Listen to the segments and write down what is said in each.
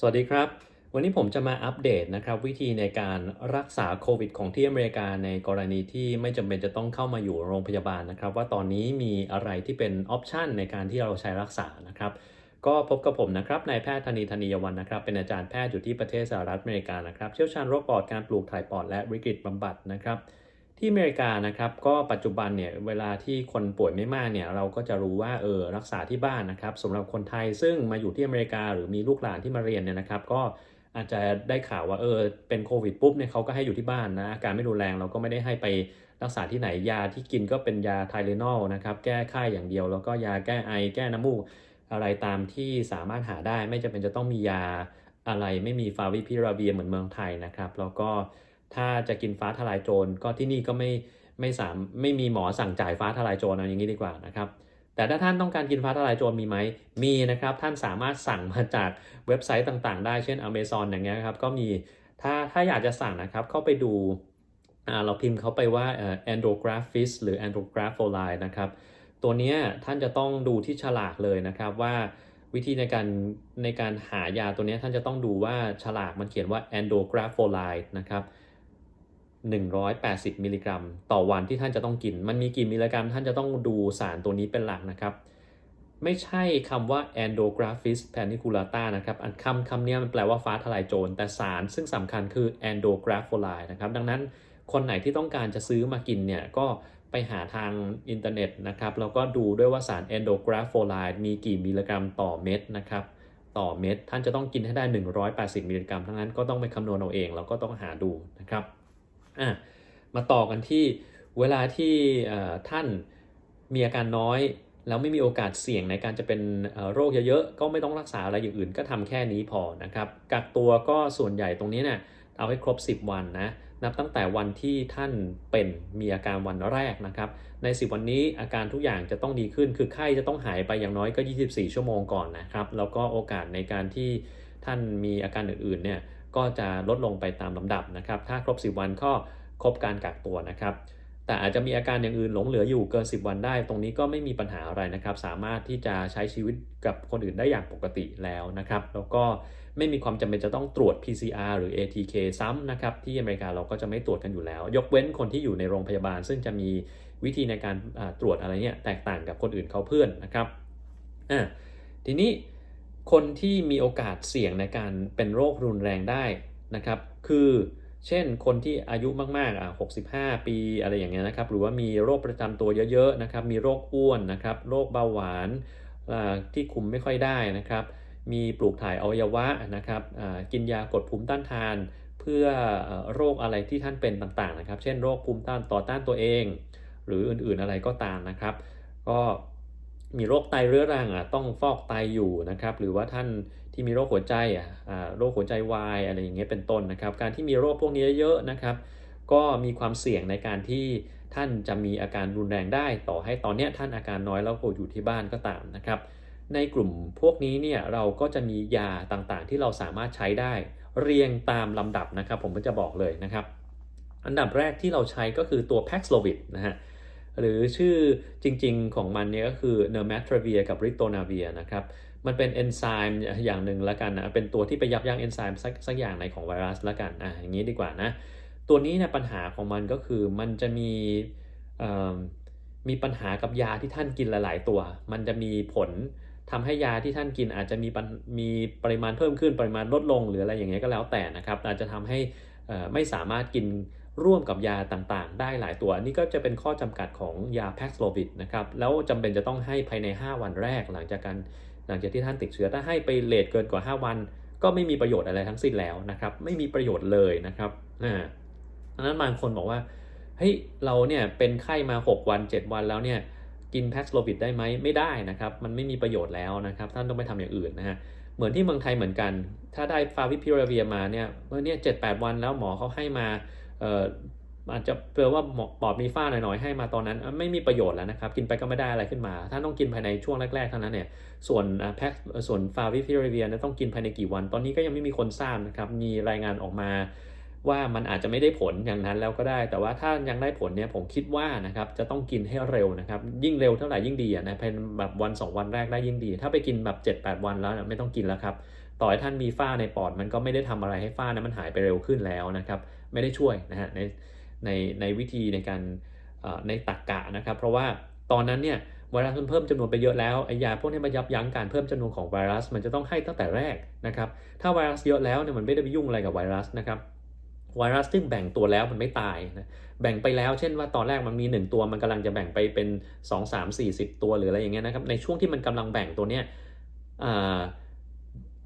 สวัสดีครับ วันนี้ผมจะมาอัปเดตนะครับวิธีในการรักษาโควิดของที่อเมริกาในกรณีที่ไม่จำเป็นจะต้องเข้ามาอยู่โรงพยาบาลนะครับ ว่าตอนนี้มีอะไรที่เป็นออปชันในการที่เราใช้รักษานะครับ ก็พบกับผมนะครับนายแพทย์ธนีธนียวันนะครับ เป็นอาจารย์แพทย์อยู่ที่ประเทศสหรัฐอเมริกานะครับ เชี่ยวชาญโรคปอดการปลูกถ่ายปอดและวิกฤตบำบัดนะครับ ที่อเมริกานะครับก็ปัจจุบันเนี่ยเวลาที่คนป่วยไม่มากเนี่ยเราก็จะรู้ว่าเออรักษาที่บ้านนะครับสำหรับคนไทยซึ่งมาอยู่ที่อเมริกาหรือมีลูกหลานที่มาเรียนเนี่ยนะครับ ก็อาจจะได้ข่าวว่าเออเป็นโควิดปุ๊บเนี่ยเขาก็ให้อยู่ที่บ้านนะอาการไม่รุนแรงเราก็ไม่ได้ให้ไปรักษาที่ไหนยาที่กินก็เป็นยาไทเลนอลนะครับแก้ไข้อย่างเดียว แล้วก็ยาแก้ไอแก้น้ำมูกอะไรตามที่สามารถหาได้ ไม่จำเป็นจะต้องมียาอะไรไม่มีฟาวิพิราเวียเหมือนเมืองไทยนะครับ แล้วก็ ถ้าจะกินฟ้าทลายโจรก็ที่นี่ก็ไม่ไม่สามไม่มีหมอสั่งจ่ายฟ้าทลายโจรเอาอย่างนี้ดีกว่านะครับแต่ถ้าท่านต้องการกินฟ้าทลายโจรมีไหม มีนะครับ ท่านสามารถสั่งมาจากเว็บไซต์ต่างๆ ได้ เช่น Amazon อย่างเงี้ยครับ ก็มี ถ้าถ้าอยากจะสั่งนะครับ เข้าไปดู เราพิมพ์เข้าไปว่า andrographis หรือ andrographoli นะครับ ตัวนี้ท่านจะต้องดูที่ฉลากเลยนะครับว่าวิธีในการในการหายาตัวนี้ท่านจะต้องดูว่าฉลากมันเขียนว่า andrographoli นะครับ 180 มิลลิกรัม ต่อวันที่ท่านจะต้องกิน มันมีกี่มิลลิกรัม ท่านจะต้องดูสารตัวนี้เป็นหลักนะครับ ไม่ใช่คำว่า endographis paniculata นะครับคำคำนี้มันแปลว่าฟ้าทลายโจร แต่สารซึ่งสำคัญคือ endographoline นะครับ ดังนั้นคนไหนที่ต้องการจะซื้อมากินเนี่ย ก็ไปหาทางอินเทอร์เน็ตนะครับ แล้วก็ดูด้วยว่าสาร endographoline มีกี่มิลลิกรัมต่อเม็ดนะครับต่อเม็ดท่านจะต้องกินให้ได้ 180 มิลลิกรัมทั้งนั้นก็ต้องไปคำนวณเอาเองแล้วก็ต้องหาดูนะครับ อะมาต่อกันที่เวลาที่ท่านมีอาการน้อย แล้วไม่มีโอกาสเสี่ยงในการจะเป็นโรคเยอะๆก็ไม่ต้องรักษาอะไรอย่างอื่น ก็ทำแค่นี้พอนะครับกักตัวก็ส่วนใหญ่ตรงนี้เนี่ยเอาให้ครบ 10 วันนะนับตั้งแต่วันที่ท่านเป็นมีอาการวันแรกนะครับ ใน 10 วันนี้อาการทุกอย่างจะต้องดีขึ้น คือไข้จะต้องหายไปอย่างน้อยก็ 24 ชั่วโมงก่อนนะครับ แล้วก็โอกาสในการที่ท่านมีอาการอื่นๆเนี่ย ก็จะลดลงไปตามลำดับนะครับ ถ้าครบ 10 วันก็ครบการกักตัวนะครับ แต่อาจจะมีอาการอย่างอื่นหลงเหลืออยู่เกิน 10 วันได้ ตรงนี้ก็ไม่มีปัญหาอะไรนะครับ สามารถที่จะใช้ชีวิตกับคนอื่นได้อย่างปกติแล้วนะครับ แล้วก็ไม่มีความจำเป็นจะต้องตรวจ PCR หรือ ATK ซ้ำนะครับ ที่อเมริกาเราก็จะไม่ตรวจกันอยู่แล้ว ยกเว้นคนที่อยู่ในโรงพยาบาล ซึ่งจะมีวิธีในการตรวจอะไรเนี่ยแตกต่างกับคนอื่นเขาเพื่อนนะครับอ่าทีนี้ คนที่มีโอกาสเสี่ยงในการเป็นโรครุนแรงได้นะครับ คือเช่นคนที่อายุมากๆอะ65 ปีอะไรอย่างเงี้ยนะครับ หรือว่ามีโรคประจำตัวเยอะๆนะครับ มีโรคอ้วนนะครับ โรคเบาหวานที่คุมไม่ค่อยได้นะครับ มีปลูกถ่ายอวัยวะนะครับ กินยากดภูมิต้านทาน เพื่อโรคอะไรที่ท่านเป็นต่างๆนะครับ เช่นโรคภูมิต้านต่อต้านตัวเอง หรืออื่นๆอะไรก็ตามนะครับ ก็ มีโรคไตเรื้อรังอะต้องฟอกไตอยู่นะครับ หรือว่าท่านที่มีโรคหัวใจอะโรคหัวใจวายอะไรอย่างเงี้ยเป็นต้นนะครับ การที่มีโรคพวกนี้เยอะนะครับ ก็มีความเสี่ยงในการที่ท่านจะมีอาการรุนแรงได้ ต่อให้ตอนนี้ท่านอาการน้อยแล้วก็อยู่ที่บ้านก็ตามนะครับ ในกลุ่มพวกนี้เนี่ยเราก็จะมียาต่างๆ ที่เราสามารถใช้ได้ เรียงตามลำดับนะครับ ผมก็จะบอกเลยนะครับ อันดับแรกที่เราใช้ก็คือตัว Paxlovid นะฮะ หรือชื่อจริงๆของมันเนี่ยก็คือ n e r m a t r a v i r กับ Ritonavir นะครับ มันเป็นเอนไซม์อย่างหนึ่งล้วกันนะ เป็นตัวที่ไปยับยั้งเอนไซม์สักสักอย่างในของไวรัสล้วกันอะอย่างนี้ดีกว่านะ ตัวนี้เนี่ยปัญหาของมันก็คือมันจะมีมีปัญหากับยาที่ท่านกินหลายๆ ตัว มันจะมีผลทำให้ยาที่ท่านกินอาจจะมีมีปริมาณเพิ่มขึ้นปริมาณลดลงหรืออะไรอย่างเงี้ยก็แล้วแต่นะครับ อาจจะทำให้ไม่สามารถกิน ร่วมกับยาต่างๆ ได้หลายตัว อันี่ก็จะเป็นข้อจำกัดของยา Paxlovid นะครับ แล้วจำเป็นจะต้องให้ภายใน 5 วันแรก หลังจากการหลังจากที่ท่านติดเชื้อ ถ้าให้ไปเลทเกินกว่า 5 วัน ก็ไม่มีประโยชน์อะไรทั้งสิ้นแล้วนะครับ ไม่มีประโยชน์เลยนะครับ อ่าดังนั้นบางคนบอกว่า เฮ้ย เราเนี่ยเป็นไข้มา 6 วัน 7 วันแล้วเนี่ยกิน Paxlovid ได้ไหมไม่ได้นะครับ มันไม่มีประโยชน์แล้วนะครับ ท่านต้องไปทำอย่างอื่นนะฮะ เหมือนที่เมืองไทยเหมือนกัน ถ้าได้ฟาวิพิราเวียมาเนี่ยเมื่อเนี่ยเจ็ดแปดวันแล้วหมอเขาให้มาอาจจะเปลว่าปอดมีฝ้าหน่อยๆให้มาตอนนั้นไม่มีประโยชน์แล้วนะครับ กินไปก็ไม่ได้อะไรขึ้นมา ถ้าต้องกินภายในช่วงแรกๆเท่านั้นเนี่ยส่วนแพ็คส่วนฟาวิฟิเรเวียต้องกินภายในกี่วัน ตอนนี้ก็ยังไม่มีคนทราบนะครับมีรายงานออกมา ว่ามันอาจจะไม่ได้ผลอย่างนั้นแล้วก็ได้ แต่ว่าถ้ายังได้ผลเนี่ยผมคิดว่านะครับจะต้องกินให้เร็วนะครับ ยิ่งเร็วเท่าไหร่ยิ่งดีนะภายในแบบวัน 2 วันแรกได้ยิ่งดี ถ้าไปกินแบบ 7-8 วันแล้วไม่ต้องกินแล้วครับต่อให้ท่านมีฝ้าในปอดมันก็ไม่ได้ทำอะไรให้ฝ้านั้นมันหายไปเร็วขึ้นแล้วนะครับ ไม่ได้ช่วยนะฮะในในในวิธีในการในตักกะนะครับ เพราะว่าตอนนั้นเนี่ยไวรัสมันเพิ่มจำนวนไปเยอะแล้วไอยาพวกนี้มายับยั้งการเพิ่มจำนวนของไวรัส มันจะต้องให้ตั้งแต่แรกนะครับ ถ้าไวรัสเยอะแล้วเนี่ยมันไม่ได้ไปยุ่งอะไรกับไวรัสนะครับ ไวรัสที่แบ่งตัวแล้วมันไม่ตายนะแบ่งไปแล้วเช่นว่าตอนแรกมันมี 1 ตัวมันกำลังจะแบ่งไปเป็น 2 3 4 0 ตัวหรืออะไรอย่างเงี้ยนะครับในช่วงที่มันกำลังแบ่งตัวเนี้ย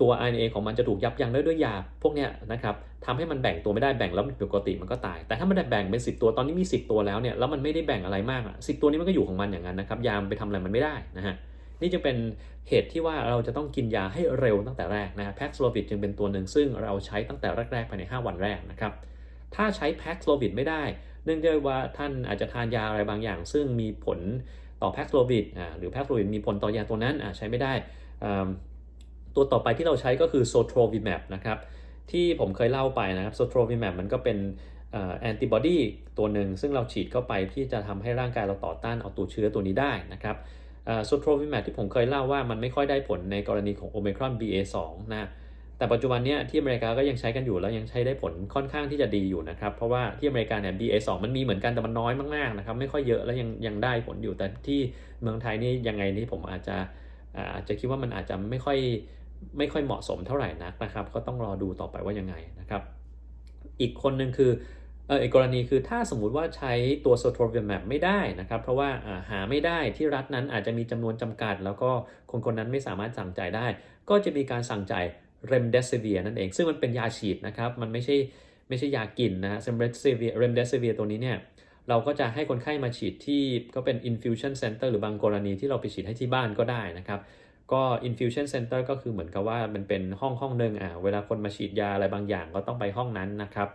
ตัว RNA ของมันจะถูกยับยั้งด้วยด้วยยาพวกเนี้ยนะครับทำให้มันแบ่งตัวไม่ได้แบ่งแล้วมันปกติมันก็ตาย แต่ถ้ามันได้แบ่งเป็น 10 ตัวตอนนี้มี 10 ตัวแล้วเนี่ยแล้วมันไม่ได้แบ่งอะไรมากอะสิตัวนี้มันก็อยู่ของมันอย่างนั้นนะครับยามไปทำอะไรมันไม่ได้นะฮะ นี่จึงเป็นเหตุที่ว่าเราจะต้องกินยาให้เร็วตั้งแต่แรกนะแพ็กโซลวิดจึงเป็นตัวหนึ่งซึ่งเราใช้ตั้งแต่แรกๆภายใน 5 วันแรกนะครับถ้าใช้แพ็กโซลวิดไม่ได้ เนื่องจากว่าท่านอาจจะทานยาอะไรบางอย่าง ซึ่งมีผลต่อแพ็กโซลวิดอ่าหรือแพ็กโซลวิดมีผลต่อยาตัวนั้นอ่าใช้ไม่ได้ตัวต่อไปที่เราใช้ก็คือโซโทรวิแมปนะครับที่ผมเคยเล่าไปนะครับโซโทรวิแมปมันก็เป็นแอนติบอดีตัวหนึ่งซึ่งเราฉีดเข้าไปที่จะทำให้ร่างกายเราต่อต้านเอาตัวเชื้อตัวนี้ได้นะครับ ซโทรวิแมปที่ผมเคยเล่าว่ามันไม่ค่อยได้ผลในกรณีของโอเมครอน BA2 นะแต่ปัจจุบันนี้ที่อเมริกาก็ยังใช้กันอยู่แล้วยังใช้ได้ผลค่อนข้างที่จะดีอยู่นะครับเพราะว่าที่อเมริกาเนี่ย BA2 มันมีเหมือนกันแต่มันน้อยมากๆนะครับไม่ค่อยเยอะแล้วยังยังได้ผลอยู่แต่ที่เมืองไทยนี่ยังไงนี่ผมอาจจะอาจจะคิดว่ามันอาจจะไม่ค่อยไม่ค่อยเหมาะสมเท่าไหร่นักนะครับ ก็ต้องรอดูต่อไปว่ายังไงนะครับ อีกคนหนึ่งคือ อออีกกรณีคือถ้าสมมุติว่าใช้ตัว s o t r o v i m a p ไม่ได้นะครับ เพราะว่าหาไม่ได้ที่รัฐนั้นอาจจะมีจำนวนจำกัด แล้วก็คนคนนั้นไม่สามารถสั่งจ่ายได้ ก็จะมีการสั่งจ่าย remdesivir นั่นเอง ซึ่งมันเป็นยาฉีดนะครับ มันไม่ใช่ไม่ใช่ยากินนะ remdesivir remdesivir ตัวนี้เนี่ยเราก็จะให้คนไข้มาฉีดที่ก็เป็น infusion center หรือบางกรณีที่เราไปฉีดให้ที่บ้านก็ได้นะครับก็ infusion center ก็คือเหมือนกับว่ามันเป็นห้องห้องหนึ่งอะเวลาคนมาฉีดยาอะไรบางอย่างก็ต้องไปห้องนั้นนะครับ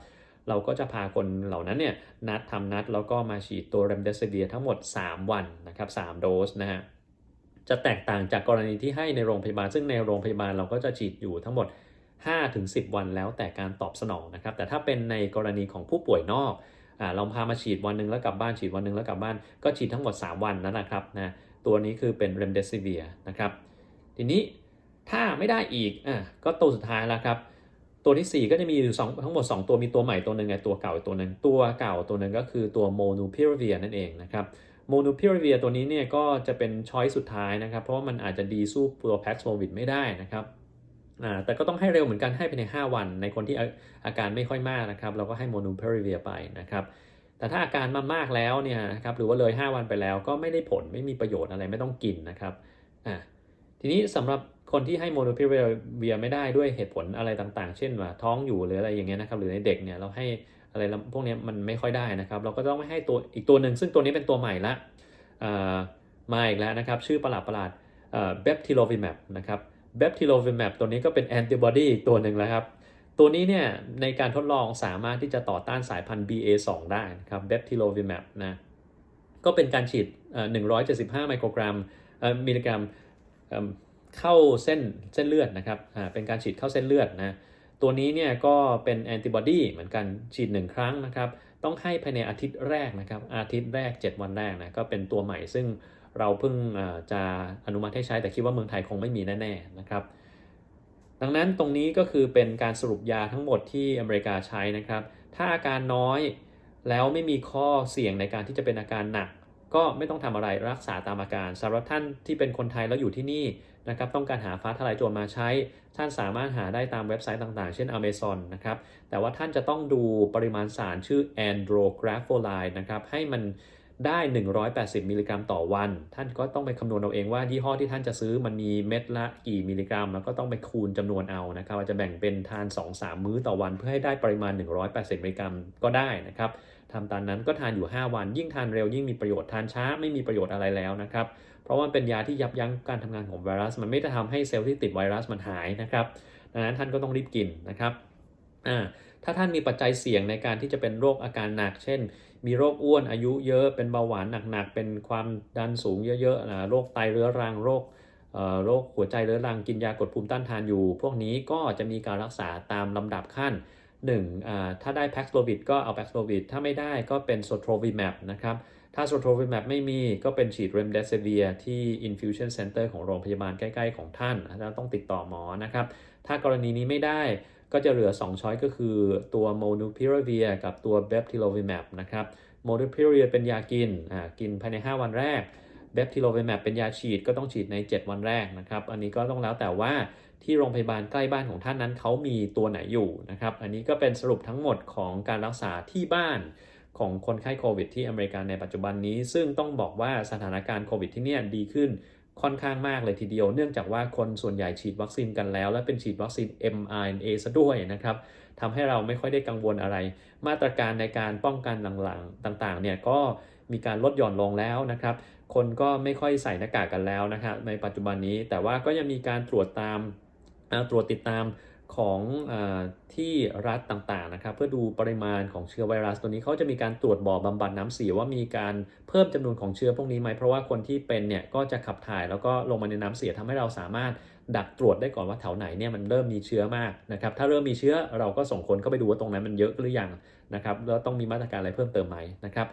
เราก็จะพาคนเหล่านั้นเนี่ยนัดทำนัดแล้วก็มาฉีดตัว remdesivir ทั้งหมด 3 วันนะครับ3โดสนะฮะจะแตกต่างจากกรณีที่ให้ในโรงพยาบาล ซึ่งในโรงพยาบาลเราก็จะฉีดอยู่ทั้งหมด 5-10 วันแล้วแต่การตอบสนองนะครับ แต่ถ้าเป็นในกรณีของผู้ป่วยนอกเราพามาฉีดวันหนึ่งแล้วกลับบ้านฉีดวันหนึ่งแล้วกลับบ้านก็ฉีดทั้งหมด 3 วันนั่นนะครับนะตัวนี้คือเป็น remdesivir นะครับ ทีนี้ถ้าไม่ได้อีกอะก็ตัวสุดท้ายแล้วครับ ตัวที่ 4 ก็จะมีอยู่2ทั้งหมด 2 ตัวมีตัวใหม่ตัวหนึ่งไงตัวเก่าตัวหนึ่งตัวเก่าตัวหนึ่งก็คือตัวโมนูพิรเวียนั่นเองนะครับโมนูพิรเวียตัวนี้เนี่ยก็จะเป็นช้อยสุดท้ายนะครับ เพราะว่ามันอาจจะดีสู้ตัวแพ็กโซวิดไม่ได้นะครับแต่ก็ต้องให้เร็วเหมือนกันให้ภายใน 5 วัน ในคนที่อาการไม่ค่อยมากนะครับ เราก็ให้โมนูพิรเวียไปนะครับแต่ถ้าอาการมามากแล้วเนี่ยนะครับหรือว่าเลย 5 วันไปแล้วก็ไม่ได้ผลไม่มีประโยชน์อะไรไม่ต้องกินนะครับอ่าทีนี้สำหรับ คนที่ให้โมโนพิเวียไม่ได้ด้วยเหตุผลอะไรต่างๆ เช่นว่าท้องอยู่หรืออะไรอย่างเงี้ยนะครับหรือในเด็กเนี่ยเราให้อะไรพวกนี้มันไม่ค่อยได้นะครับ เราก็ต้องไม่ให้ตัวอีกตัวหนึ่งซึ่งตัวนี้เป็นตัวใหม่ละมาอีกแล้วนะครับ ชื่อประหลาดประหลาดเบปทิโลวิแมปนะครับเบปทิโลวิแมปตัวนี้ก็เป็นแอนติบอดีอีกตัวหนึ่งแล้วครับ ตัวนี้เนี่ยในการทดลองสามารถที่จะต่อต้านสายพันธุ์ BA2 ได้นะครับเบปทิโลวิแมปนะก็เป็นการฉีด 175 ไมโครกรัมมิลลิกรัม เข้าเส้นเส้นเลือดนะครับอ่าเป็นการฉีดเข้าเส้นเลือดนะตัวนี้เนี่ยก็เป็นแอนติบอดีเหมือนกันฉีด 1 ครั้งนะครับต้องให้ภายในอาทิตย์แรกนะครับอาทิตย์แรก 7 วันแรกนะก็เป็นตัวใหม่ซึ่งเราเพิ่งจะอนุมัติให้ใช้แต่คิดว่าเมืองไทยคงไม่มีแน่ๆนะครับดังนั้นตรงนี้ก็คือเป็นการสรุปยาทั้งหมดที่อเมริกาใช้นะครับ ถ้าอาการน้อยแล้วไม่มีข้อเสี่ยงในการที่จะเป็นอาการหนัก ก็ไม่ต้องทำอะไรรักษาตามอาการสำหรับท่านที่เป็นคนไทยแล้วอยู่ที่นี่นะครับต้องการหาฟ้าทลายโจรมาใช้ ท่านสามารถหาได้ตามเว็บไซต์ต่างๆ เช่น Amazon นะครับแต่ว่าท่านจะต้องดูปริมาณสารชื่อ andrographolide นะครับให้มันได้ 180 มิลลิกรัมต่อวัน ท่านก็ต้องไปคำนวณเอาเองว่ายี่ห้อที่ท่านจะซื้อมันมีเม็ดละกี่มิลลิกรัม แล้วก็ต้องไปคูณจำนวนเอานะครับว่าจะแบ่งเป็นทาน 2-3 มื้อต่อวัน เพื่อให้ได้ปริมาณ 180 มิลลิกรัมก็ได้นะครับ ทำตามนั้นก็ทานอยู่ 5 วัน ยิ่งทานเร็วยิ่งมีประโยชน์ทานช้าไม่มีประโยชน์อะไรแล้วนะครับเพราะว่าเป็นยาที่ยับยั้งการทำงานของไวรัส มันไม่ได้ทำให้เซลล์ที่ติดไวรัสมันหายนะครับดังนั้นท่านก็ต้องรีบกินนะครับอ่าถ้าท่านมีปัจจัยเสี่ยงในการที่จะเป็นโรคอาการหนัก เช่น มีโรคอ้วนอายุเยอะ เป็นเบาหวานหนักๆ เป็นความดันสูงเยอะๆ โรคไตเรื้อรัง โรคโรคหัวใจเรื้อรัง กินยากดภูมิต้านทานอยู่ พวกนี้ก็จะมีการรักษาตามลำดับขั้น 1. ถ้าได้แพ็กโซวิดก็เอาแพ็กโซวิดถ้าไม่ได้ก็เป็นโซโทรวิแมปนะครับถ้าโซโทรวิแมปไม่มีก็เป็นฉีดเรมเดซเวียที่ infusion center ของโรงพยาบาลใกล้ๆของท่านท่านต้องติดต่อหมอนะครับถ้ากรณีนี้ไม่ได้ก็จะเหลือ 2 ช้อยก็คือตัว molnupiravir กับตัว beptilovimab นะครับ molnupiravir เป็นยากินอ่ากินภายใน 5 วันแรก beptilovimab เป็นยาฉีดก็ต้องฉีดใน 7 วันแรกนะครับ อันนี้ก็ต้องแล้วแต่ว่าที่โรงพยาบาลใกล้บ้านของท่านนั้นเขามีตัวไหนอยู่นะครับ อันนี้ก็เป็นสรุปทั้งหมดของการรักษาที่บ้านของคนไข้โควิดที่อเมริกาในปัจจุบันนี้ ซึ่งต้องบอกว่าสถานการณ์โควิดที่นี่ดีขึ้นค่อนข้างมากเลยทีเดียว เนื่องจากว่าคนส่วนใหญ่ฉีดวัคซีนกันแล้ว และเป็นฉีดวัคซีน mRNA ซะด้วยนะครับทำให้เราไม่ค่อยได้กังวลอะไร มาตรการในการป้องกันหลังๆต่างๆเนี่ยก็มีการลดหย่อนลงแล้วนะครับ คนก็ไม่ค่อยใส่หน้ากากกันแล้วนะครับ ในปัจจุบันนี้แต่ว่าก็ยังมีการตรวจตามตรวจติดตามของอที่รัฐต่างๆนะครับ เพื่อดูปริมาณของเชื้อไวรัส ตัวนี้เขาจะมีการตรวจบ่อบำบัดน้ำเสียว่ามีการเพิ่มจำนวนของเชื้อพวกนี้ไหมเพราะว่าคนที่เป็นเนี่ยก็จะขับถ่ายแล้วก็ลงมาในน้ำเสียทำให้เราสามารถดักตรวจได้ก่อนว่าแถวไหนเนี่ยมันเริ่มมีเชื้อมากนะครับ ถ้าเริ่มมีเชื้อเราก็ส่งคนเข้าไปดูว่าตรงนั้นมันเยอะหรือยังนะครับแล้วต้องมีมาตรการอะไรเพิ่มเติมไหมนะครับ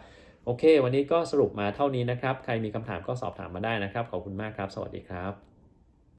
โอเค วันนี้ก็สรุปมาเท่านี้นะครับ ใครมีคำถามก็สอบถามมาได้นะครับ ขอบคุณมากครับ สวัสดีครับ